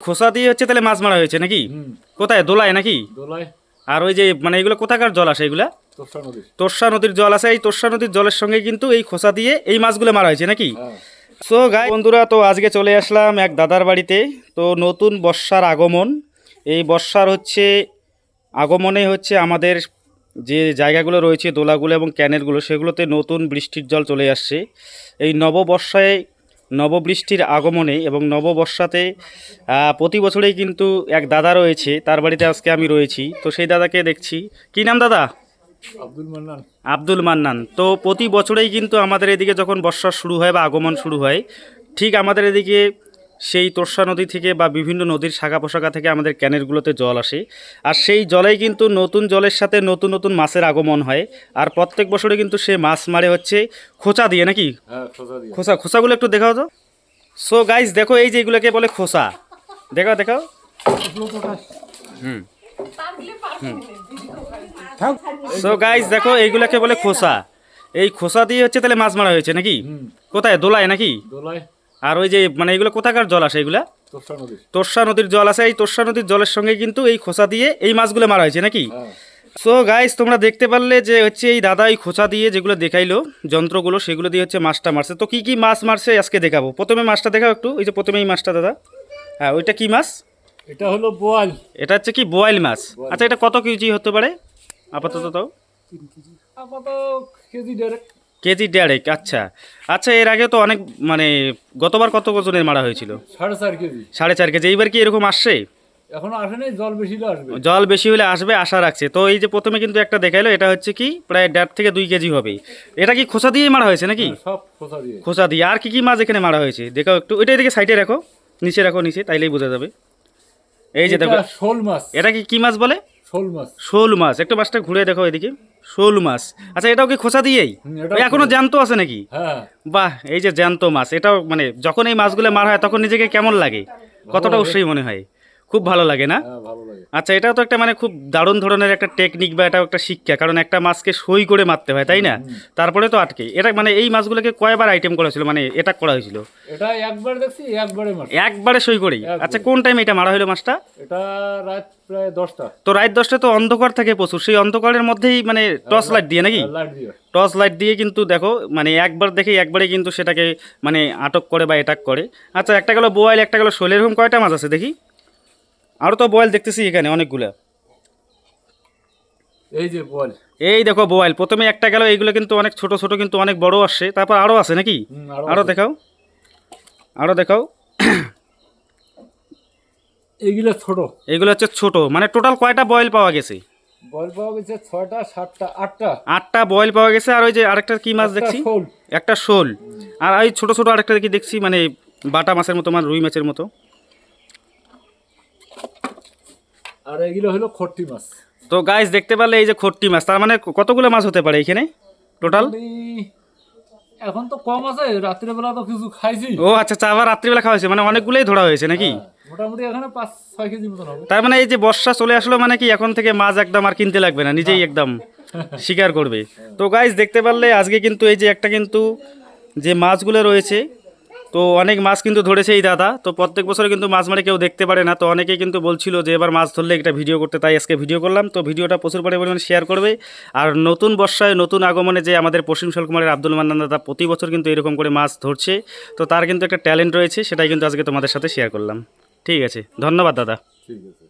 খোসা দিয়ে হচ্ছে তাহলে মাছ মারা হয়েছে নাকি? কোথায়? দোলায় নাকি? দোলায়। আর ওই যে মানে এগুলো কোথাকার জল আসে এগুলা? তোরসা নদীর। তোর্ষা নদীর জল আছে এই তোর্ষা নদীর জলের সঙ্গে কিন্তু এই খোসা দিয়ে এই মাছগুলো মারা হয়েছে নাকি? হ্যাঁ। সো গাই বন্ধুরা তো আজকে চলে আসলাম এক দাদার বাড়িতে। তো নতুন বর্ষার আগমন। এই বর্ষার হচ্ছে আগমনে হচ্ছে আমাদের যে জায়গাগুলো রয়েছে দোলাগুলো এবং ক্যানেলগুলো সেগুলোতে নতুন বৃষ্টির জল চলে আসছে। এই নববর্ষায় নববৃষ্টির আগমনে এবং নববর্ষাতে প্রতি বছরেই কিন্তু এক দাদা রয়েছে তার বাড়িতে আজকে আমি রয়েছি। তো সেই দাদাকে দেখছি। কি নাম দাদা? আব্দুল মান্নান। আব্দুল মান্নান। তো প্রতি বছরেই কিন্তু আমাদের এদিকে যখন বর্ষা শুরু হয় বা আগমন শুরু হয় ঠিক আমাদের এদিকে সেই তোর্ষা নদী থেকে বা বিভিন্ন নদীর শাখা পোশাখা থেকে আমাদের ক্যানেলগুলোতে জল আসে। আর সেই জলেই কিন্তু নতুন জলের সাথে নতুন নতুন মাছের আগমন হয়। আর প্রত্যেক বছরে কিন্তু সে মাছ মারে হচ্ছে খোঁচা দিয়ে নাকি? হ্যাঁ খোসা খোসাগুলো একটু দেখাও তো। সো গাইস দেখো এই যে এগুলোকে বলে খোসা দেখাও দেখাও। হুম। সো গাইস দেখো এইগুলোকে বলে খোসা এই খোসা দিয়ে হচ্ছে তাহলে মাছ মারা হয়েছে নাকি? কোথায়? দোলায় নাকি? দোলায়। আর ওই যে মানে এগুলো কোথাকার জল আসে এগুলা? তোরসা নদীর তোর্ষা নদীর জল আছে এই তোর্ষা নদীর জলের সঙ্গে কিন্তু এই খোসা দিয়ে এই মাছগুলো মারা হয়েছে নাকি? হ্যাঁ। সো গাইস তোমরা দেখতে পারলে যে হচ্ছে এই দাদা এই খোঁচা দিয়ে যেগুলো দেখাইলো যন্ত্রগুলো সেগুলো দিয়ে হচ্ছে মাছটা মারছে। তো কি কি মাছ মারছে আজকে দেখাবো? প্রথমে মাছটা দেখাও একটু। এই যে প্রথমে এই মাছটা দাদা। হ্যাঁ ওইটা কি মাছ? এটা হলো বোয়াল। এটা হচ্ছে কি বোয়াল মাছ? আচ্ছা এটা কত কেজি হতে পারে? আপাতত তাও। আপাতত কেজি কেজি দেড়েক আচ্ছা। আচ্ছা এর আগে তো অনেক মানে গতবার কত ওজনের মারা হয়েছিল? সাড়ে চার কেজি। সাড়ে চার কেজি। এইবার কি এরকম আসছে? এখনও আসে নাই জল বেশি হলে আসবে। জল বেশি হলে আসবে আশা রাখছে। তো এই যে প্রথমে কিন্তু একটা দেখাইলো এটা হচ্ছে কি প্রায় দেড় থেকে দুই কেজি হবে। এটা কি খোসা দিয়েই মারা হয়েছে নাকি? হ্যাঁ, সব খোসা দিয়ে। খোসা দিয়ে। আর কি কি মাছ এখানে মারা হয়েছে? দেখাও একটু। ওইটা এদিকে সাইডে রাখো। নিচে রাখো নিচে তাইলেই বোঝা যাবে। এই যে দেখো। এটা শোল মাছ। এটা কি কি মাছ বলে? শোল মাছ। শোল মাছ। একটু মাছটা ঘুরে দেখো এদিকে। শোল মাছ। আচ্ছা এটাও কি খোসা দিয়েই? এখনও জ্যান্ত আছে নাকি? হ্যাঁ। বাহ এই যে জ্যান্ত মাছ এটাও মানে যখন এই মাছগুলো মারা হয় তখন নিজেকে কেমন লাগে? কতটা অবশ্যই উৎসাহী মনে হয়? খুব ভালো লাগে না? হ্যাঁ আচ্ছা এটাও তো একটা মানে খুব দারুণ ধরনের একটা টেকনিক বা এটাও একটা শিক্ষা কারণ একটা মাছকে সই করে মারতে হয় তাই না? তারপরে তো আটকে। এটা মানে এই মাছগুলোকে কয়বার আইটেম করা হয়েছিল? মানে এটা করা হয়েছিল? এটা একবার দেখছি একবারে একবারে সই করেই? আচ্ছা কোন টাইমে এটা মারা হলো মাছটা? এটা রাত প্রায় দশটা। তো রাত দশটা তো অন্ধকার থাকে প্রচুর। সেই অন্ধকারের মধ্যেই মানে টর্চ লাইট দিয়ে নাকি? টর্চ লাইট দিয়ে কিন্তু দেখো মানে একবার দেখেই একবারে কিন্তু সেটাকে মানে আটক করে বা অ্যাটাক করে। আচ্ছা একটা গেলো বোয়াল একটা গেলো শোল এরকম কয়টা মাছ আছে দেখি? আরও তো বোয়াল দেখতেছি এখানে অনেকগুলো। এই যে বল এই দেখো বোয়াল প্রথমে একটা গেল এইগুলো কিন্তু অনেক ছোট ছোট কিন্তু অনেক বড় আসছে। তারপর আরও আছে নাকি? আরও আরও দেখাও। আরও দেখাও। এইগুলো ছোট। এইগুলো হচ্ছে ছোট মানে টোটাল কয়টা বয়েল পাওয়া গেছে? বল পাওয়া গেছে ছয়টা সাতটা আটটা। আটটা বয়েল পাওয়া গেছে আর ওই যে আরেকটা কি মাছ দেখছি? একটা শোল। আর ওই ছোট ছোট আরেকটা কি দেখছি মানে বাটা মাছের মতো মানে রুই মাছের মতো। আর এগুলো হলো খট্টি মাছ। তো গাইস দেখতে পারলে এই যে খট্টি মাছ তার মানে কতগুলো মাছ হতে পারে এখানে? টোটাল এখন তো কম আছে রাত্রেবেলা তো কিছু খাইছি। ও আচ্ছা চা আবার রাত্রিবেলা খাওয়া হয়েছে মানে অনেকগুলোই ধরা হয়েছে নাকি? হ্যাঁ, মোটামুটি এখানে পাঁচ ছয় কেজি মতন হবে। তার মানে এই যে বর্ষা চলে আসলো মানে কি এখন থেকে মাছ একদম আর কিনতে লাগবে না নিজেই একদম শিকার করবে। তো গাইস দেখতে পারলে আজকে কিন্তু এই যে একটা কিন্তু যে মাছগুলো রয়েছে তো অনেক মাছ কিন্তু ধরেছে এই দাদা। তো প্রত্যেক বছর কিন্তু মাছ মারে কেউ দেখতে পারে না। তো অনেকেই কিন্তু বলছিল যে এবার মাছ ধরলে একটা ভিডিও করতে, তাই আজকে ভিডিও করলাম। তো ভিডিওটা প্রচুর পরিমাণে শেয়ার করবে। আর নতুন বর্ষায়, নতুন আগমনে যে আমাদের পশ্চিম কুমারের আব্দুল মান্নান দাদা প্রতি বছর কিন্তু এরকম করে মাছ ধরছে। তো তার কিন্তু একটা ট্যালেন্ট রয়েছে, সেটাই কিন্তু আজকে তোমাদের সাথে শেয়ার করলাম। ঠিক আছে, ধন্যবাদ দাদা। ঠিক আছে।